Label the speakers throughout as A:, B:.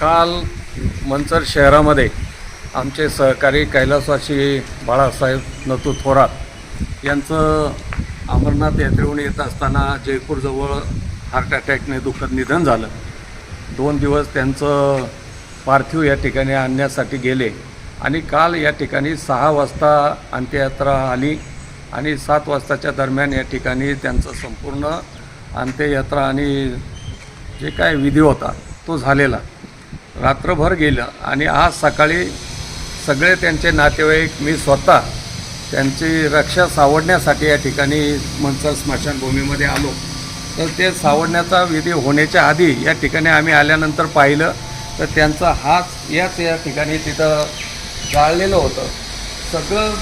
A: काल मंचर शहरामध्ये आमचे सहकारी कैलासवासी बाळासाहेब नतू थोरात यांचं अमरनाथ यात्रेहून येत असताना जयपूरजवळ हार्ट अटॅकने दुःखद निधन झालं. दोन दिवस त्यांचं पार्थिव या ठिकाणी आणण्यासाठी गेले आणि काल या ठिकाणी सहा वाजता अंत्ययात्रा आली आणि सात वाजताच्या दरम्यान या ठिकाणी त्यांचं संपूर्ण अंत्ययात्रा आणि जे काय विधी होता तो झालेला. रात्रभर गेलं आणि आज सकाळी सगळे त्यांचे नातेवाईक मी स्वतः त्यांची रक्षा सावडण्यासाठी या ठिकाणी मनसर स्मशानभूमीमध्ये आलो. तर ते सावडण्याचा विधी होण्याच्या आधी या ठिकाणी आम्ही आल्यानंतर पाहिलं. तर त्यांचा हात याच या ठिकाणी तिथं जाळलेलं होतं. सगळं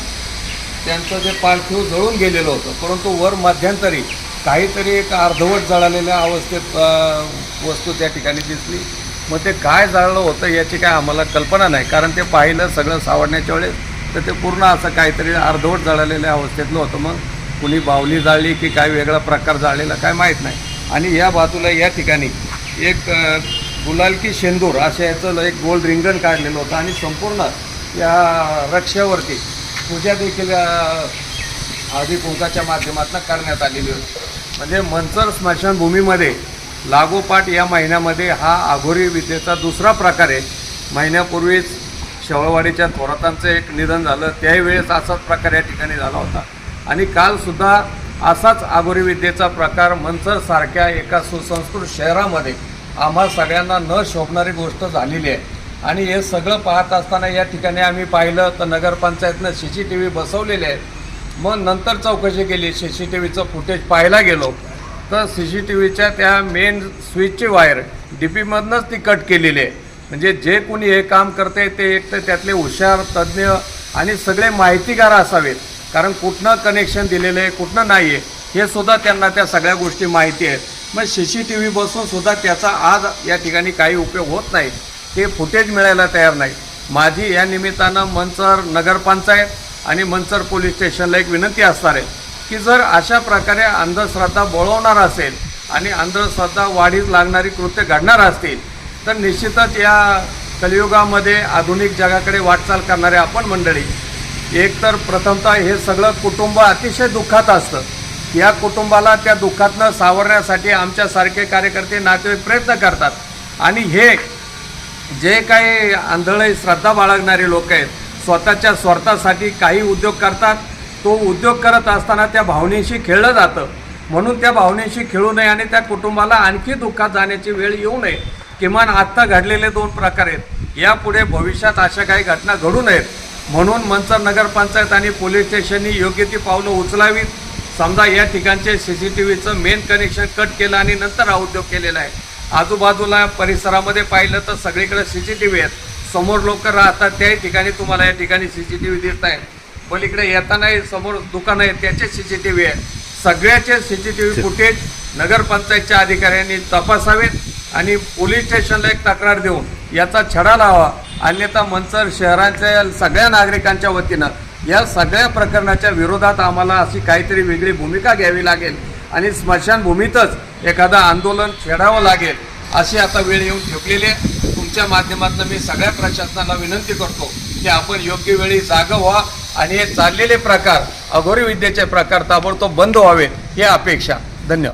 A: त्यांचं जे पार्थिव जळून गेलेलं होतं. परंतु वर मध्यंतरी काहीतरी एक अर्धवट जळालेल्या अवस्थेत वस्तू त्या ठिकाणी दिसली. मग ते काय जाळलं होतं याची काय आम्हाला कल्पना नाही. कारण ते पाहिलं सगळं सावडण्याच्या वेळेस तर ते पूर्ण असं काहीतरी अर्धवट जळालेल्या अवस्थेतलं होतं. मग कुणी बावली जाळली की काय वेगळा प्रकार जाळलेला काय माहीत नाही. आणि या बाजूला या ठिकाणी एक गुलाल की शेंदूर अशा याचं एक गोल रिंगण काढलेलं होतं. आणि संपूर्ण या रक्षावरती पूजा देखील आधी कुंकाच्या माध्यमातून करण्यात आलेली होती. म्हणजे मंचर स्मशानभूमीमध्ये लागोपाठ या महिन्यामध्ये हा आघोरी विद्येचा दुसरा प्रकार आहे. महिन्यापूर्वीच शेवळवाडीच्या थोरातांचं एक निधन झालं. त्याही वेळेस असाच प्रकार या ठिकाणी झाला होता. आणि कालसुद्धा असाच आघोरी विद्येचा प्रकार मंचरसारख्या एका सुसंस्कृत शहरामध्ये आम्हा सगळ्यांना न शोभणारी गोष्ट झालेली आहे. आणि हे सगळं पाहत असताना या ठिकाणी आम्ही पाहिलं तर नगरपंचायतनं सी सी टी व्ही बसवलेले आहेत. मग नंतर चौकशी केली. सी सी टी व्हीचं फुटेज पाहायला गेलो. तर सी सी टी व्हीच्या त्या मेन स्विचची वायर डी पीमधनंच ती कट केलेली आहे. म्हणजे जे कोणी हे काम करते ते एक तर त्यातले हुशार तज्ज्ञ आणि सगळे माहितीगार असावेत. कारण कुठनं कनेक्शन दिलेलं आहे कुठनं नाही आहे हे सुद्धा त्यांना त्या सगळ्या गोष्टी माहिती आहेत. मग सी सी टी व्ही बसून सुद्धा त्याचा आज या ठिकाणी काही उपयोग होत नाही. ते फुटेज मिळायला तयार नाही. माझी या निमित्तानं मंचर नगरपंचायत आणि मंचर पोलीस स्टेशनला एक विनंती असणार आहे. की जर अशा प्रकारे अंधश्रद्धा बळवणार असेल आणि अंधश्रद्धा वाढीस लागणारी कृत्य घडणार असतील तर निश्चितच या कलियुगामध्ये आधुनिक जगाकडे वाटचाल करणारे आपण मंडळी एक तर प्रथमतः हे सगळं कुटुंब अतिशय दुःखात असतं. या कुटुंबाला त्या दुःखातनं सावरण्यासाठी आमच्यासारखे कार्यकर्ते नातेवाईक प्रयत्न करतात. आणि हे जे काही आंधळे श्रद्धा बाळगणारे लोक आहेत स्वतःच्या स्वार्थासाठी काही उद्योग करतात तो उद्योग करत असताना त्या भावनेशी खेळलं जातं. म्हणून त्या भावनेशी खेळू नये आणि त्या कुटुंबाला आणखी दुःखात जाण्याची वेळ येऊ नये. किमान आत्ता घडलेले दोन प्रकार आहेत. यापुढे भविष्यात अशा काही घटना घडू नयेत. म्हणून मंचर नगरपंचायत आणि पोलीस स्टेशननी योग्य ती पावलं उचलावीत. समजा या ठिकाणचे सी सी टी व्हीचं मेन कनेक्शन कट केलं आणि नंतर हा उद्योग केलेला आहे. आजूबाजूला परिसरामध्ये पाहिलं तर सगळीकडे सी सी टी व्ही आहेत. समोर लोक राहतात त्याही ठिकाणी तुम्हाला या ठिकाणी सी सी टी व्ही दिसत आहेत पलीकडे येतानाही समोर दुकानं आहेत त्याचे सी सी टी व्ही आहेत सगळ्याचे C C T V footage नगरपंचायतच्या अधिकाऱ्यांनी तपासावेत आणि पोलीस स्टेशनला एक तक्रार देऊन याचा छडा लावा. अन्यथा मंचर शहराच्या सगळ्या नागरिकांच्या वतीनं या सगळ्या प्रकरणाच्या विरोधात आम्हाला अशी काहीतरी वेगळी भूमिका घ्यावी लागेल आणि स्मशानभूमीतच एखादं आंदोलन छेडावं लागेल अशी आता वेळ येऊन ठेवलेली आहे. तुमच्या माध्यमातून मी सगळ्या प्रशासनाला विनंती करतो की आपण योग्य वेळी जागं व्हा. आणि हे चाललेले प्रकार अघोरी विद्येचे प्रकार ताबडतोब बंद व्हावे ही अपेक्षा. धन्यवाद.